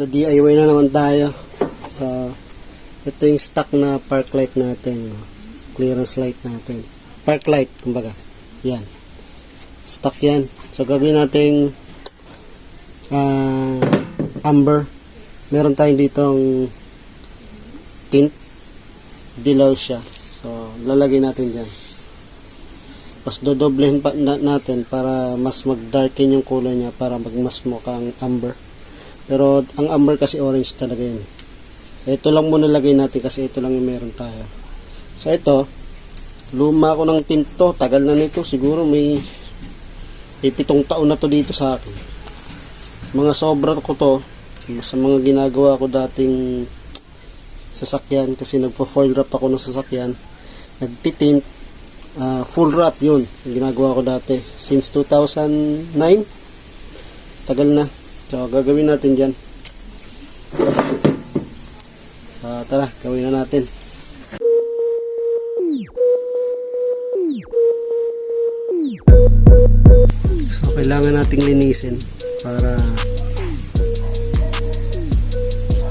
sa DIY na naman tayo. So, ito yung stock na park light natin. Clearance light natin. Park light, kumbaga. Yan. Stock yan. So, gagawin natin ah, amber. Meron tayong ditong tint. Dilaw siya. So, lalagay natin dyan. Tapos dodoblehin pa na- natin para mas mag-darken yung kulay niya para mag mas mukhang amber. Pero ang amber kasi orange talaga yun. So ito lang muna lagay natin kasi ito lang yung meron tayo. So ito, luma ko ng tinto. Tagal na nito. Siguro may, may pitong taon na to dito sa akin. Mga sobra ko to sa mga ginagawa ko dating sasakyan kasi nagpo-foil wrap ako ng sasakyan. Nagtitint Ah, full wrap yun ginagawa ko dati since 2009 tagal na so gagawin natin dyan. So tara gawin na natin. So kailangan nating linisin para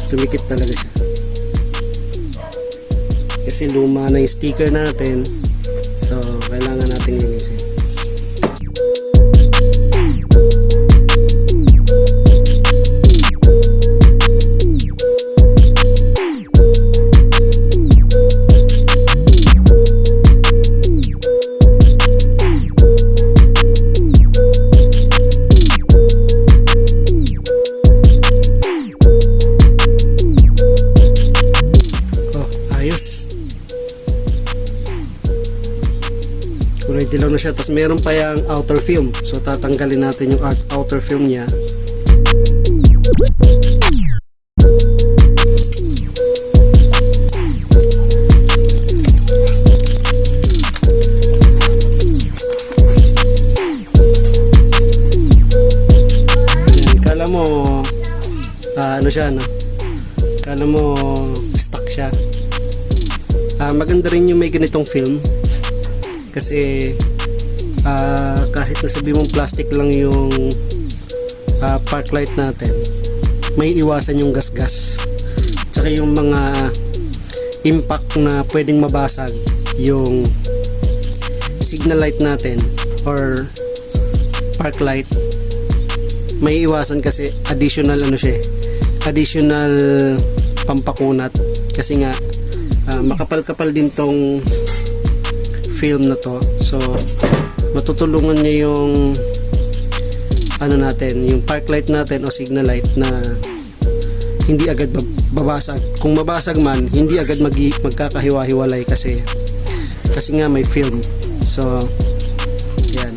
tumikit talaga siya. Kasi luma na yung sticker natin. So, kailangan natin linisin. Dilaw na siya tapos meron pa yung outer film. So tatanggalin natin yung out- outer film niya. Kala mo ah, ano siya no? Kala mo stuck siya. Ah, maganda rin yung may ganitong film kasi ah, kahit nasabi mong plastic lang yung ah, park light natin may iwasan yung gasgas. Tsaka yung mga impact na pwedeng mabasag yung signal light natin or park light may iwasan kasi additional ano siya eh, additional pampakunat. Kasi nga ah, makapal-kapal din tong film na to. So, matutulungan niya yung ano natin, yung park light natin o signal light na hindi agad bab- babasag. Kung mabasag man, hindi agad mag magkakahiwa-hiwalay kasi kasi nga may film. So, yan.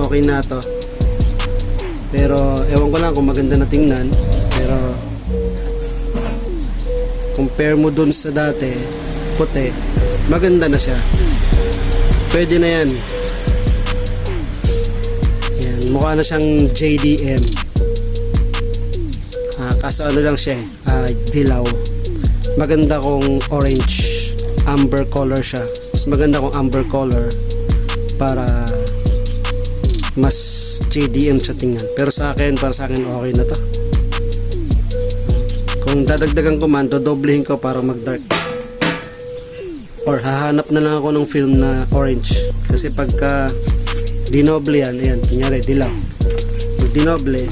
Okay na to. Pero, ewan ko lang kung maganda na tingnan. Pero, compare mo dun sa dati, puti, maganda na siya. Pwede na yan. Yan, mukha na siyang JDM. Ah, kaso ano lang siya, eh, ah, dilaw. Maganda kung orange, amber color siya. Mas maganda kung amber color para mas JDM siya tingnan. Pero sa akin, para sa akin okay na to. Kung dadagdagan ko man, dodoblehin ko para mag-dark or hahanap na lang ako ng film na orange. Kasi pagka dinoble yan ayan, kunyari dilaw. Pag dinoble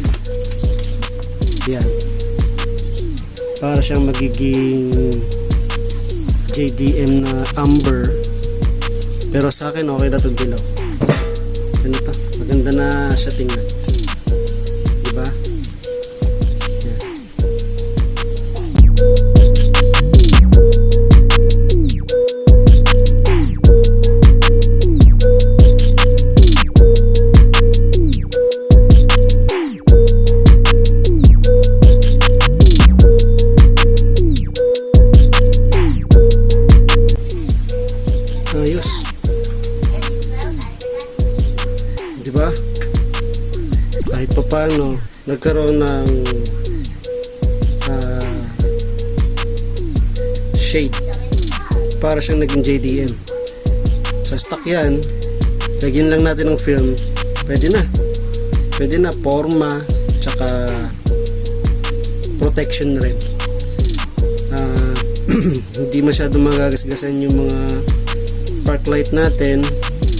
yan para siyang magiging JDM na amber. Pero sa akin okay na itong dilaw. Ano to maganda na siya tingnan Paano, nagkaroon ng ah, shade para siyang naging JDM. Sa stock yan, lagyan lang natin ng film, pwede na. Pwede na, forma, tsaka protection rin. Ah, hindi masyadong magagasgasan yung mga park light natin.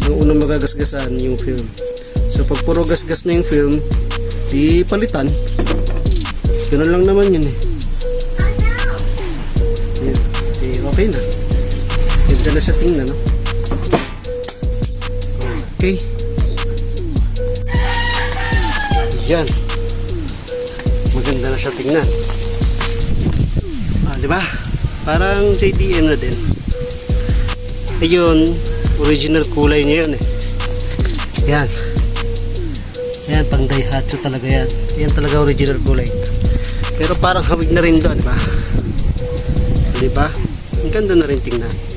Ang unang magagasgasan yung film. So pag puro gasgas na yung film, di palitan. Ganun lang naman yun eh. Yan. Eh, okay na. Ganda na siya tingnan, no? Okay. Yan. Maganda na siya tingnan. Ah, di ba? Parang JDM na din. Ayun, original kulay niya yun eh. Yan. Yan, pang Daihatsu talaga yan. Yan talaga original kulay. Pero parang hawig na rin doon, di ba? Di ba? Ang ganda na rin tingnan.